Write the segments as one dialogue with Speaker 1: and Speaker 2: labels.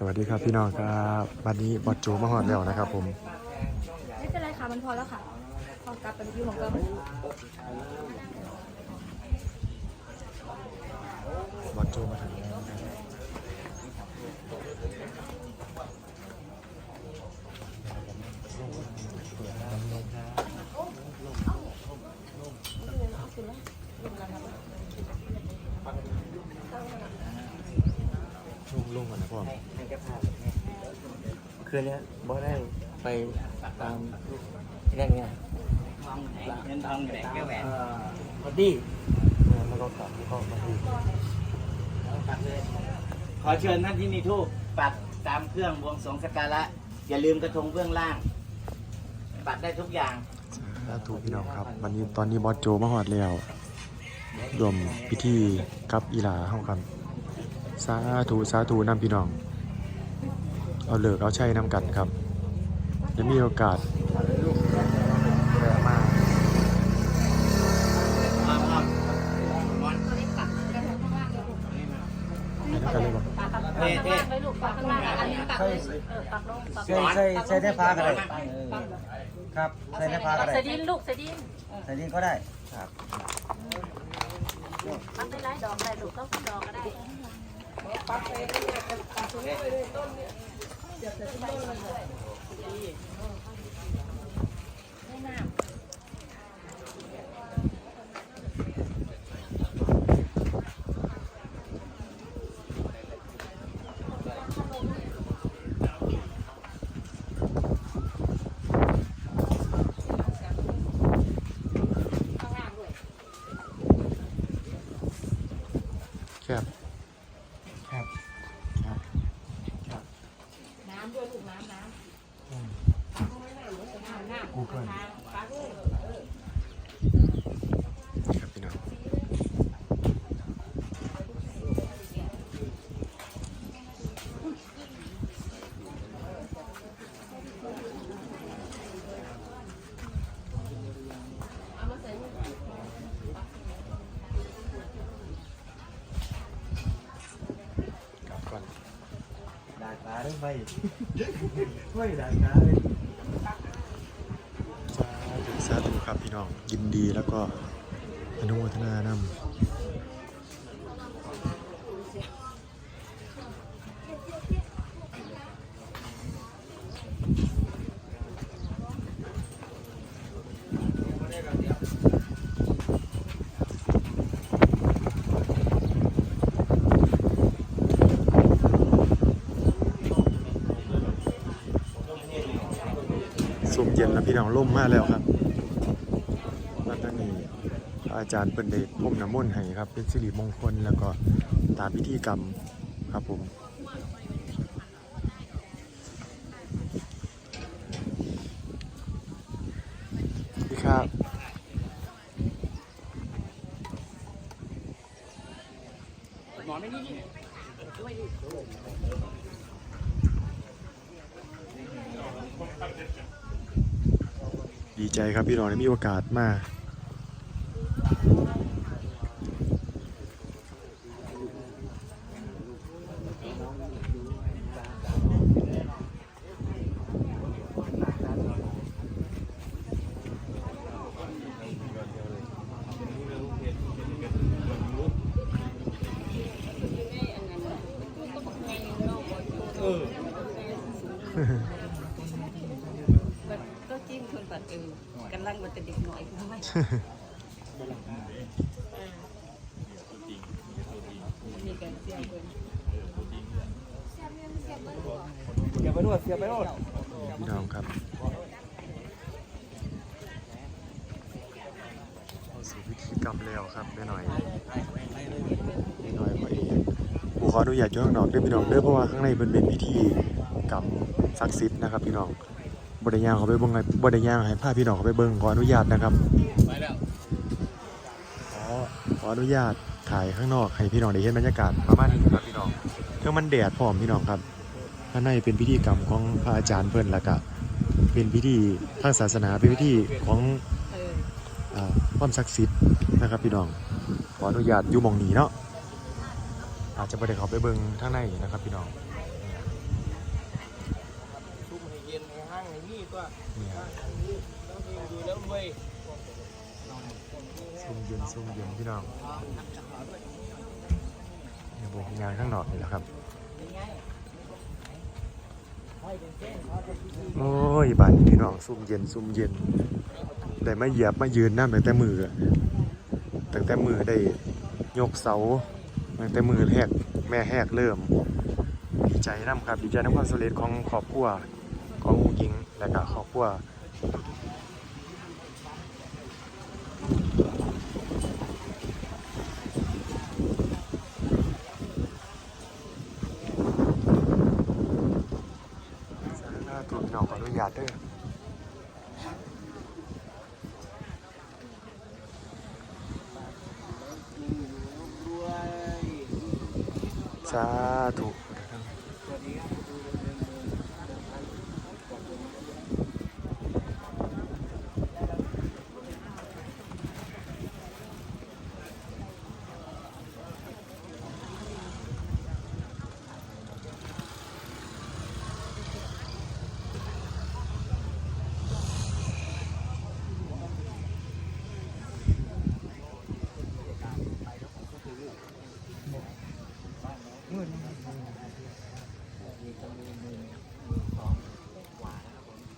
Speaker 1: สวัสดีครับพี่น้องครับวันนี้บอดโจมาหอดแล้วนะครับ ผม
Speaker 2: ไม่เป็นไรค่ะมันพอแล้วค่ะพอกลับไปที่ของเดิม
Speaker 1: บอดโจมาถึงแล้วนะครับ ลุงลุงก่อนนะพ่อ
Speaker 3: ให้แกพา คืนนี้บอได้ไปตามนั่นไง
Speaker 4: เงินทองแบ่งแก้วแหวน
Speaker 3: พอดี้
Speaker 1: แล้วก็กลับแล้วก็มาดู
Speaker 4: ปักเลยขอเชิญท่านที่มีทูปปักตามเครื่องบวงสรวงสักการะ อย่าลืมกระทงเบื้องล่าง ปักได้ทุกอย่าง
Speaker 1: สาธุพี่น้องครับ วันนี้ตอนนี้บอสโจมาหอดแล้วรวมพิธีกับอีหลาห้องกันสาธุสาธุนำพี่น้อง เอาเลิกเอาใช้นำกันครับ จะมีโอกาสแวะมา
Speaker 4: มาครับ
Speaker 1: ให้นำกันเลยบ่
Speaker 4: เท่เท่
Speaker 2: ไปลูกปักข้างล่างอันนี้ปักเลยเออปักลงปัก
Speaker 3: ใส่ใส่ใส่ได้พาก็ได้ครับใส่ได้พาก็ได้
Speaker 2: ใส่ดินลูกใส่ดิน
Speaker 3: ใส่ดินก็ได้ครับ
Speaker 2: ปักได้หลายดอกได้ลูกต้องดอกก็ได้
Speaker 1: แ Saya
Speaker 2: 对 ด้วยลูกน้ำน้
Speaker 1: อืมำ
Speaker 2: น้ำน้ำ
Speaker 1: กูเกิล
Speaker 2: ปักเลย
Speaker 1: ครับพี่น้องกลับก่อน
Speaker 3: ดาดฟ้า ได้ไหมไม่ดาดฟ้าเลย
Speaker 1: สาธุสาธุครับพี่น้องยินดีแล้วก็อนุโมทนานำ สุ่ม เย็นแล้วพี่น้องล่มมากแล้วครับแล้วก็นี่อาจารย์เป็นเดชพรมน้ำมนต์ให้ครับ เป็นสิริมงคลแล้วก็ตามพิธีกรรมครับผมดีครับ
Speaker 4: หมอไม่นี่
Speaker 1: ดีใจครับพี่น้องได้มีโอกาสมา
Speaker 5: ก็จิ้มคนปัด เออกำลังมันจะเด็กหน่อยทำไมมีการเสียงคน
Speaker 3: เสียไปรวดเสียไปรวด
Speaker 1: พี่น้องครับเข้าสู่พิธีกรรมแล้วครับแม่หน่อยแม่หน่อยพอเองผมขออนุญาตย้อนนอกด้วยพี่น้องเด้อเพราะว่าข้างในเป็นเป็นพิธีกรรมศักดิ์สิทธิ์นะครับพี่น้อง บไดยางเขาไปเบิ่งไงบไดยางให้พาพี่น้องเขาไปเบิ่งขออนุญาตนะครับ
Speaker 4: ไปแล้ว
Speaker 1: ขอขออนุญาตถ่ายข้างนอกให้พี่น้องได้เห็นบรรยากาศประมาณนี้ครับพี่น้องเครื่องมันแดดพร้อมพี่น้องครับข้างในเป็นพิธีกรรมของพระอาจารย์เพิ่นล้วก็เป็นพิธีทางศาสนาเป็นพิธีของ
Speaker 5: อ่า
Speaker 1: ความศักดิ์สิทธิ์นะครับพี่น้องขออนุญาตอยู่มองหนีเนาะอาจจะไม่ได้เขาไปเบิ่งข้างในนะครับพี่น้อง ซุ่มเย็นซุ่มเย็นพี่น้องเนี่ยบกงานข้างนอกนี่แหละครับ โอ้ยบ้านนี้พี่น้องซุ่มเย็นซุ่มเย็น ได้มาเหยียบมายืนน้ำตั้งแต่มือตั้งแต่มือได้ยกเสาตั้งแต่มือแหกแม่แหกเริ่ม ดีใจน้ำครับ ดีใจน้ำความสำเร็จของครอบครัว ของผู้หญิงและก็ครอบครัวสาธุพี่น้องขออนุญาตเด้อสาธุ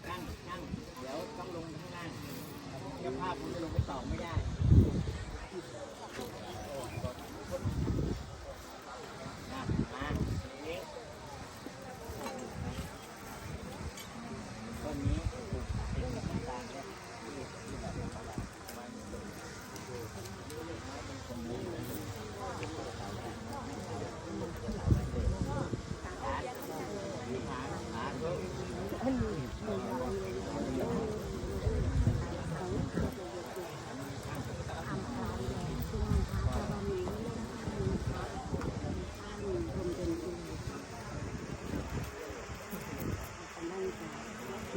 Speaker 4: นั่งนั่งเดี๋ยวต้องลงข้างล่างเจ้าภาพคุณจะลงไปต่อไม่ได้อะมานี่ต้นนี้เป็นน้ำตาลเนี่ย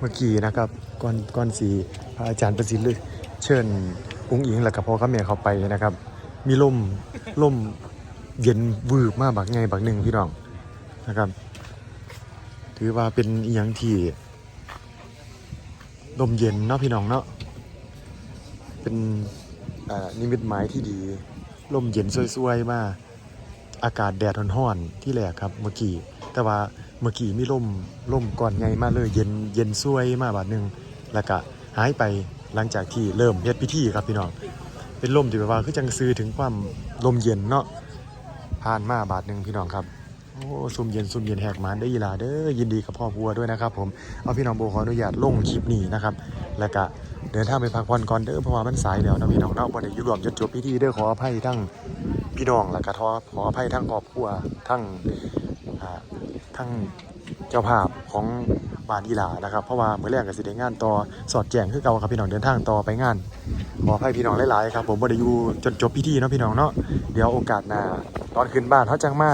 Speaker 1: เมื่อกี้นะครับก่อนก่อนสีพระอาจารย์ประสิทธิ์เชิญอุ้งอิงและกับพ่อกับแม่เขาไปนะครับ มีลมลมเย็นวืบมากบักไงบักหนึ่งพี่น้องนะครับ ถือว่าเป็นอหย่างที่ลมเย็นเนาะพี่น้องเนาะเป็นนิมิตหมายที่ดีลมเย็นสวยๆมากอากาศแดดร้อนๆที่แรกครับเมื่อกี้ แต่ว่าเมื่อกี้มีลมลมก่อนไงมาเลย เย็นเย็นสวยมากบาดหนึ่งแล้วก็หายไปหลังจากที่เริ่มเฮ็ดพิธีครับพี่น้องเป็นลมที่แบบว่าคือจังซื้อถึงความลมเย็นเนาะผ่านมาบาทหนึ่งพี่น้องครับโอ้ซุ่มเย็นซุ่มเย็นแหกหมันได้ยีลาเด้อยินดีกับพ่อพัวด้วยนะครับผมเอาพี่น้องโบขออนุญาตลงคลิปนี้นะครับแล้วก็เดินทางไปพักผ่อนก่อนเด้อเพราะว่ามันสายแล้วนะพี่น้องเนาะวันนี้ยุรวมจนจบพิธีเด้อขออภัยทั้งพี่น้องและก็ขอขออภัยทั้งครอบครัวทั้ง ทั้งเจ้าภาพของบ้านอีหลานะครับ เพราะว่าเมื่อแรกก็สิเด้งานต่อสอดแจงคือเก่าครับพี่น้องเดินทางต่อไปงานขอให้พี่น้องหลายๆครับผมบ่ได้อยู่จนจบพิธีเนาะพี่น้องเนาะเดี๋ยวโอกาสหน้าตอนขึ้นบ้านเขาจังมา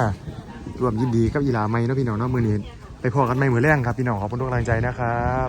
Speaker 1: รวมยินดีกับอีหลาไม่เนาะพี่น้องเนาะมือนี้ไปพอกันไม่มือแรงครับพี่น้องขอบคุณทุกกำลังใจนะครับ